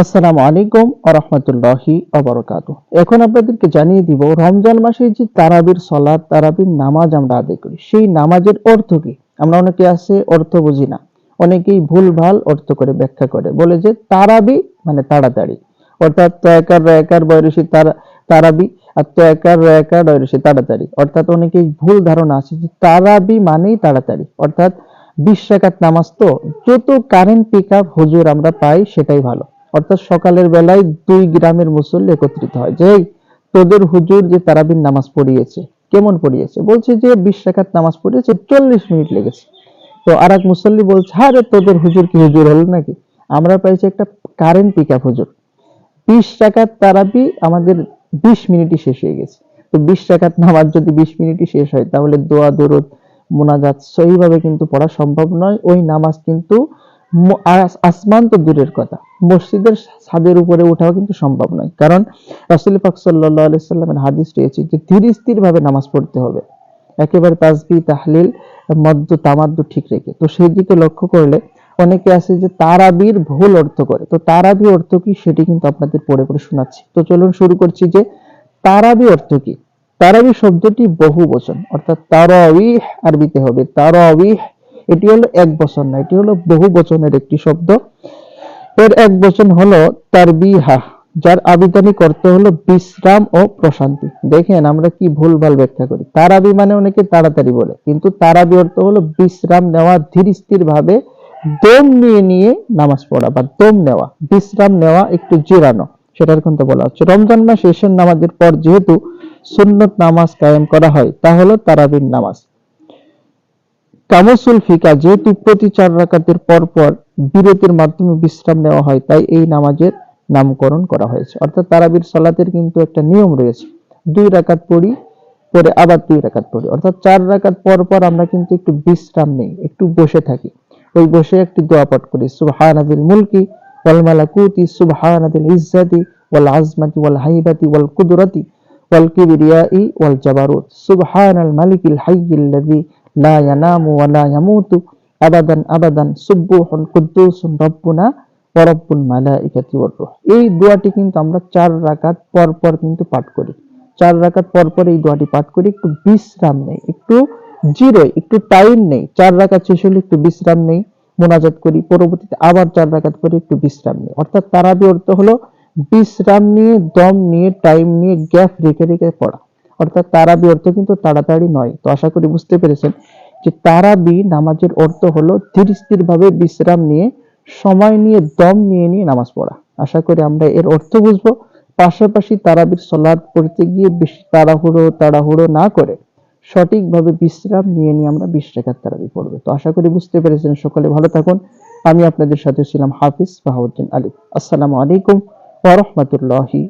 আসসালামু আলাইকুম আরহামতুল্লাহি অবরকাত এখন আপনাদেরকে জানিয়ে দিব, রমজান মাসে যে তারাবির সলাদ তারাবির নামাজ আমরা আদায় করি, সেই নামাজের অর্থ কি? আমরা অনেকে আছে, অর্থ বুঝি না। অনেকেই ভুল ভালো অর্থ করে ব্যাখ্যা করে। বলে যে তারাবি মানে তাড়াতাড়ি। অর্থাৎ তো একার একার তারা, তারাবি আর তো একার একার তাড়াতাড়ি। অর্থাৎ অনেকেই ভুল ধারণা আছে যে তারাবি মানেই তাড়াতাড়ি। অর্থাৎ বিশ রাকাত নামাজ তো যত কারেন্ট পিক আপ হুজুর আমরা পাই সেটাই ভালো। অর্থাৎ সকালের বেলায় দুই গ্রামের মুসল্লি একত্রিত হয়। যে তোদের হুজুর যে তারাবির নামাজ পড়িয়েছে, কেমন পড়িয়েছে? বলছে যে বিশ রাকাত নামাজ পড়িয়েছে, চল্লিশ মিনিট লেগেছে। তো আর এক মুসল্লি বলছে আরে তোদের হুজুর কি হুজুর হলো নাকি? আমরা পাইছি একটা কারেন্ট পিক আপ হুজুর। বিশ টাকার তারাবি আমাদের বিশ মিনিটই শেষ হয়ে গেছে। তো বিশ টাকার নামাজ যদি বিশ মিনিটই শেষ হয়, তাহলে দোয়া, দরুদ, মোনাজাত সহিভাবে কিন্তু পড়া সম্ভব নয়। ওই নামাজ কিন্তু আসমান তো দূরের কথা। মসজিদের ছাদের উপরে ওঠাও কিন্তু সম্ভব নয়। কারণ রাসুল পাক সাল্লাহ সাল্লামের হাদিস রয়েছে যে ধীর স্থির ভাবে নামাজ পড়তে হবে। একেবারে তাসবি, তাহলিল মদ্য তামাদ্দ ঠিক রেখে। তো সেই দিকে লক্ষ্য করলে অনেকে আছে যে তারাবির ভুল অর্থ করে। তো তারাবি অর্থ কি সেটি কিন্তু আপনাদের পড়ে পড়ে শোনাচ্ছি। তো চলুন শুরু করছি যে তারাবি অর্থ কি? তারাবি শব্দটি বহু বচন অর্থাৎ তারাবিহ আরবিতে হবে। তারাবিহ এটি হলো এক বচন না, এটি হলো বহু বচনের একটি শব্দ। এর এক বচন হলো তারবিহা, যার আবিধানিক অর্থ হলো বিশ্রাম ও প্রশান্তি। দেখেন আমরা কি ভুলভাল ব্যাখ্যা করি। তারাবি মানে অনেকে তাড়াতাড়ি বলে, কিন্তু তারাবি অর্থ হলো বিশ্রাম নেওয়া, ধীর স্থির ভাবে দম নিয়ে নিয়ে নামাজ পড়া বা দম নেওয়া, বিশ্রাম নেওয়া, একটু জিরানো সেটার কিন্তু বলা হচ্ছে। রমজান মাস এশার নামাজের পর যেহেতু সুন্নত নামাজ কায়েম করা হয়, তা হলো তারাবির নামাজ। কামসুল ফিকা যেহেতু প্রতি চার রাকাতের পর পর বিরতির মাধ্যমে বিশ্রাম নেওয়া হয়, তাই এই নামাজের নামকরণ করা হয়েছে। অর্থাৎ তারাবির সালাতের কিন্তু একটা নিয়ম রয়েছে। দুই রাকাত পড়ি, পরে আবার দুই রাকাত পড়ি। অর্থাৎ চার রাকাত পর পর আমরা কিন্তু একটু বিশ্রাম নেই, একটু বসে থাকি। ওই বসে একটি দোয়া পাঠ করি সুবহানাদিল মুলকি ওয়াল মালাকুতি সুবহানাদিল ইজ্জাতি ওয়াল আজমাতি ওয়াল হাইবাতি ওয়াল কুদরাতি ওয়াল কিবরিয়াই ওয়াল জাবারুত। সুবহানাল মালিকিল হাইয়িল্লাযী লা ইয়ানামু ওয়া লা ইয়ামুতু আবাদান আবাদান সুবহুন কুদ্দুসুন রব্বুনা ওয়া রব্বুল মালাইকাতি ওয়ার রূহ এই দোয়াটি কিন্তু আমরা চার রাকাত পর পর কিন্তু পাঠ করি। চার রাকাত পর পর এই দোয়াটি পাঠ করি। একটু বিশ্রাম নেই, একটু জিরো, একটু টাইম নেই। চার রাকাত শেষ হলে একটু বিশ্রাম নেই, মোনাজাত করি। পরবর্তীতে আবার চার রাকাত করে একটু বিশ্রাম নেই। অর্থাৎ তারাবি অর্থ হলো বিশ্রাম নিয়ে, দম নিয়ে টাইম নিয়ে গ্যাপ রেখে রেখে পড়া। অর্থাৎ তারাবি অর্থ কিন্তু তাড়াতাড়ি নয়। তো আশা করি বুঝতে পেরেছেন যে তারাবি নামাজের অর্থ হলো ধীর স্থির ভাবে বিশ্রাম নিয়ে, সময় নিয়ে, দম নিয়ে নিয়ে নামাজ পড়া। আশা করি আমরা এর অর্থ বুঝব। পাশাপাশি তারাবির সলাদ পড়তে গিয়ে বেশি তাড়াহুড়ো তাড়াহুড়ো না করে সঠিকভাবে বিশ্রাম নিয়ে নিয়ে আমরা বিশ রেখার তারাবি পড়বে। তো আশা করি বুঝতে পেরেছেন। সকলে ভালো থাকুন। আমি আপনাদের সাথে ছিলাম হাফিজ ফাহাউদ্দিন আলী। আসসালামু আলাইকুম ওয়া রাহমাতুল্লাহি